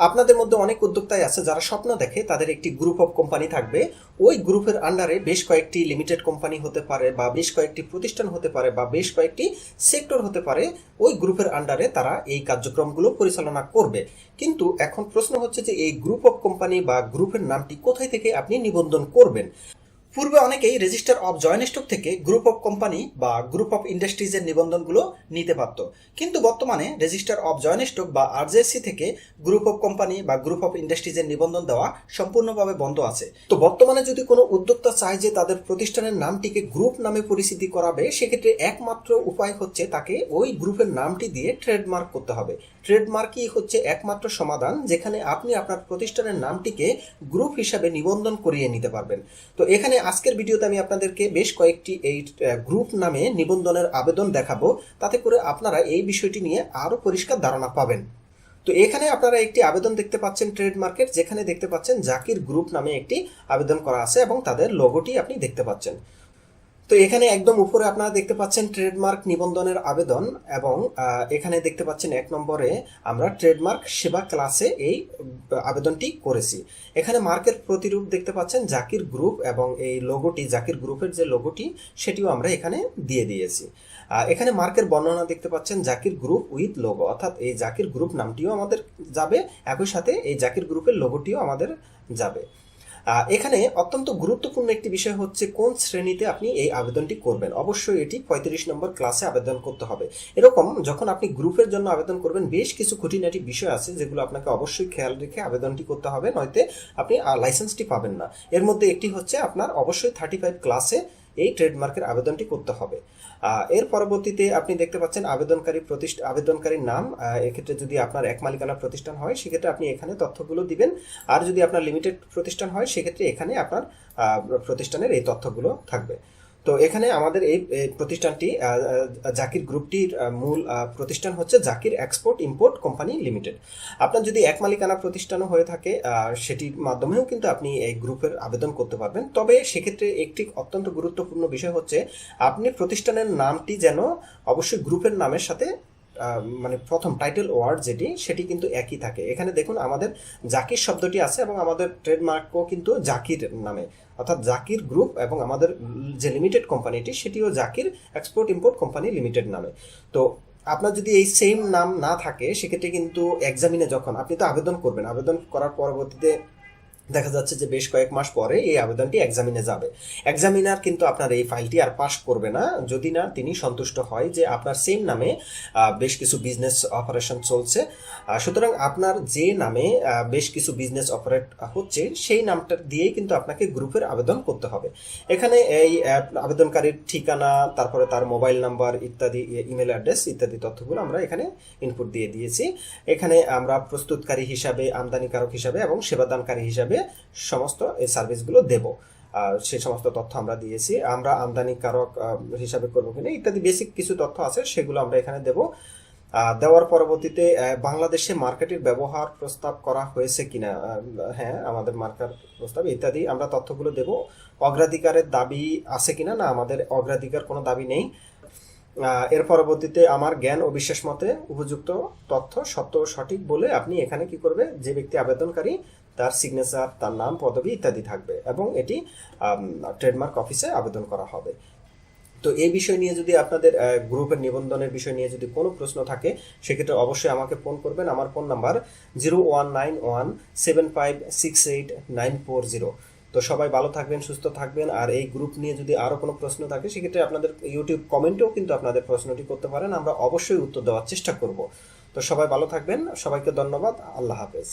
আপনাদের মধ্যে অনেক উদ্যোক্তাই আছে যারা স্বপ্ন দেখে তাদের একটি গ্রুপ অফ কোম্পানি থাকবে। ওই গ্রুপের আন্ডারে বেশ কয়েকটি লিমিটেড কোম্পানি হতে পারে বা বেশ কয়েকটি প্রতিষ্ঠান হতে পারে বা বেশ কয়েকটি সেক্টর হতে পারে। ওই গ্রুপের আন্ডারে তারা এই কার্যক্রমগুলো পরিচালনা করবে। কিন্তু এখন প্রশ্ন হচ্ছে যে এই গ্রুপ অফ কোম্পানি বা গ্রুপের নামটি কোথায় থেকে আপনি নিবন্ধন করবেন? পূর্বে অনেকেই রেজিস্টার অফ জয়েন্ট স্টক থেকে গ্রুপ অফ কোম্পানি বা গ্রুপ অফ ইন্ডাস্ট্রিজের নিবন্ধনগুলো নিতে পারত। কিন্তু বর্তমানে রেজিস্টার অফ জয়েন্ট স্টক বা আরজেসি থেকে গ্রুপ অফ কোম্পানি বা গ্রুপ অফ ইন্ডাস্ট্রিজের নিবন্ধন দেওয়া সম্পূর্ণভাবে বন্ধ আছে। তো বর্তমানে যদি কোনো উদ্যোক্তা চায় যে তাদের প্রতিষ্ঠানের নামটিকে গ্রুপ নামে পরিচিতি করাবে, সেক্ষেত্রে একমাত্র উপায় হচ্ছে তাকে ওই গ্রুপের নামটি দিয়ে ট্রেডমার্ক করতে হবে। ট্রেডমার্কই হচ্ছে একমাত্র সমাধান যেখানে আপনি আপনার প্রতিষ্ঠানের নামটিকে গ্রুপ হিসাবে নিবন্ধন করিয়ে নিতে পারবেন। তো এখানে আজকের ভিডিওতে আমি আপনাদেরকে বেশ কয়েকটি এই গ্রুপ নামে নিবন্ধনের আবেদন দেখাবো। তাতে করে আপনারা এই বিষয়টি নিয়ে আরও পরিষ্কার ধারণা পাবেন। তো এখানে আপনারা একটি আবেদন দেখতে পাচ্ছেন ট্রেড মার্কেট, যেখানে দেখতে পাচ্ছেন জাকির গ্রুপ নামে একটি আবেদন করা আছে এবং তাদের লোগোটি আপনি দেখতে পাচ্ছেন। তো এখানে একদম উপরে আপনারা দেখতে পাচ্ছেন ট্রেডমার্ক নিবন্ধনের আবেদন এবং এখানে দেখতে পাচ্ছেন এক নম্বরে আমরা ট্রেডমার্ক সেবা ক্লাসে এই আবেদনটি করেছি। এখানে মার্কের প্রতিরূপ দেখতে পাচ্ছেন জাকির গ্রুপ এবং এই লোগোটি জাকির গ্রুপের যে লোগোটি সেটিও আমরা এখানে দিয়ে দিয়েছি। এখানে মার্কের বর্ণনা দেখতে পাচ্ছেন জাকির গ্রুপ উইথ লোগো অর্থাৎ এই জাকির গ্রুপ নামটিও আমাদের যাবে, একই সাথে এই জাকির গ্রুপের লোগোটিও আমাদের যাবে। এখানে অত্যন্ত গুরুত্বপূর্ণ একটি বিষয় হচ্ছে কোন শ্রেণীতে আপনি এই আবেদনটি করবেন। অবশ্যই এটি পঁয়ত্রিশ নম্বর ক্লাসে আবেদন করতে হবে। এরকম যখন আপনি গ্রুপের জন্য আবেদন করবেন, বেশ কিছু খুঁটিনাটি বিষয় আছে যেগুলো আপনাকে অবশ্যই খেয়াল রেখে আবেদনটি করতে হবে, নয়তো আপনি লাইসেন্সটি পাবেন না। এর মধ্যে একটি হচ্ছে আপনার অবশ্যই থার্টি ফাইভ ক্লাসে এই ট্রেডমার্কের আবেদনটি করতে হবে। এর পরবর্তীতে আপনি দেখতে পাচ্ছেন আবেদনকারী প্রতিষ্ঠা, আবেদনকারীর নাম। এক্ষেত্রে যদি আপনার এক মালিকানা প্রতিষ্ঠান হয়, সেক্ষেত্রে আপনি এখানে তথ্যগুলো দিবেন। আর যদি আপনার লিমিটেড প্রতিষ্ঠান হয়, সেক্ষেত্রে এখানে আপনার প্রতিষ্ঠানের এই তথ্যগুলো থাকবে। তো এখানে আমাদের এই প্রতিষ্ঠানটি জাকির গ্রুপটির মূল প্রতিষ্ঠান হচ্ছে Zakir export import company limited. আপনার যদি এক মালিকানা প্রতিষ্ঠানও হয়ে থাকে সেটির মাধ্যমেও কিন্তু আপনি এই গ্রুপের আবেদন করতে পারবেন। তবে সেক্ষেত্রে একটি অত্যন্ত গুরুত্বপূর্ণ বিষয় হচ্ছে, আপনি প্রতিষ্ঠানের নামটি যেন অবশ্যই গ্রুপের নামের সাথে মানে প্রথম টাইটেল ওয়ার্ড যেটি, সেটি কিন্তু একই থাকে। এখানে দেখুন, আমাদের জাকির শব্দটি আছে এবং আমাদের ট্রেডমার্কও কিন্তু জাকির নামে। অর্থাৎ জাকির গ্রুপ এবং আমাদের যে লিমিটেড কোম্পানিটি সেটিও Zakir export import company limited নামে। তো আপনার যদি এই সেম নাম না থাকে, সেক্ষেত্রে কিন্তু এক্সামিনে যখন আপনি তো আবেদন করবেন, আবেদন করার পরবর্তীতে দেখা যাচ্ছে যে বেশ কয়েক মাস পরে এই আবেদনটি এক্সামিনে যাবে। এক্সামিনার কিন্তু আপনার এই ফাইলটি আর পাস করবে না। যদি না, তিনি সন্তুষ্ট হয় যে আপনার সেম নামে বেশ কিছু বিজনেস অপারেশন চলছে। সুতরাং আপনার যে নামে বেশ কিছু বিজনেস অপারেট হচ্ছে, সেই নামটা দিয়েই কিন্তু আপনাকে গ্রুপের আবেদন করতে হবে। এখানে এই আবেদনকারীর ঠিকানা, তারপরে তার মোবাইল নাম্বার ইত্যাদি ইমেল অ্যাড্রেস ইত্যাদি তথ্যগুলো আমরা এখানে ইনপুট দিয়ে দিয়েছি। এখানে আমরা প্রস্তুতকারী হিসাবে, আমদানিকারক হিসাবে এবং সেবাদানকারী হিসাবে সমস্ত এই সার্ভিসগুলো দেব। আর সে সমস্ত তথ্য আমরা দিয়েছি। আমরা আমদানিকারক হিসাবে করব কিনা ইত্যাদি বেসিক কিছু তথ্য আছে, সেগুলো আমরা এখানে দেব। দেওয়ার পরবর্তীতে বাংলাদেশে মার্কেটের ব্যবহার প্রস্তাব করা হয়েছে কিনা হ্যাঁ আমাদের মার্কার প্রস্তাব ইত্যাদি আমরা তথ্যগুলো দেব। অগ্রাধিকারের দাবি আছে কিনা? না, আমাদের অগ্রাধিকার কোনো দাবি নেই। এর পরবর্তীতে আমার জ্ঞান ও বিশ্বাস মতে উপযুক্ত তথ্য সত্য সঠিক বলে আপনি এখানে কি করবে? যে ব্যক্তি আবেদনকারী, তার সিগনেচার তার নাম, পদবি ইত্যাদি থাকবে এবং এটি ট্রেডমার্ক অফিসে আবেদন করা হবে। তো এই বিষয় নিয়ে যদি আপনাদের গ্রুপের নিবন্ধনের বিষয় নিয়ে যদি কোনো প্রশ্ন থাকে, সেক্ষেত্রে অবশ্যই আমাকে ফোন করবেন। আমার phone number zero one nine one seven five six eight nine four zero তো সবাই ভালো থাকবেন, সুস্থ থাকবেন। আর এই গ্রুপ নিয়ে যদি আরও কোনো প্রশ্ন থাকে, সেক্ষেত্রে আপনাদের ইউটিউব কমেন্টেও কিন্তু আপনাদের প্রশ্নটি করতে পারেন। আমরা অবশ্যই উত্তর দেওয়ার চেষ্টা করব। তো সবাই ভালো থাকবেন। সবাইকে ধন্যবাদ। আল্লাহ হাফেজ।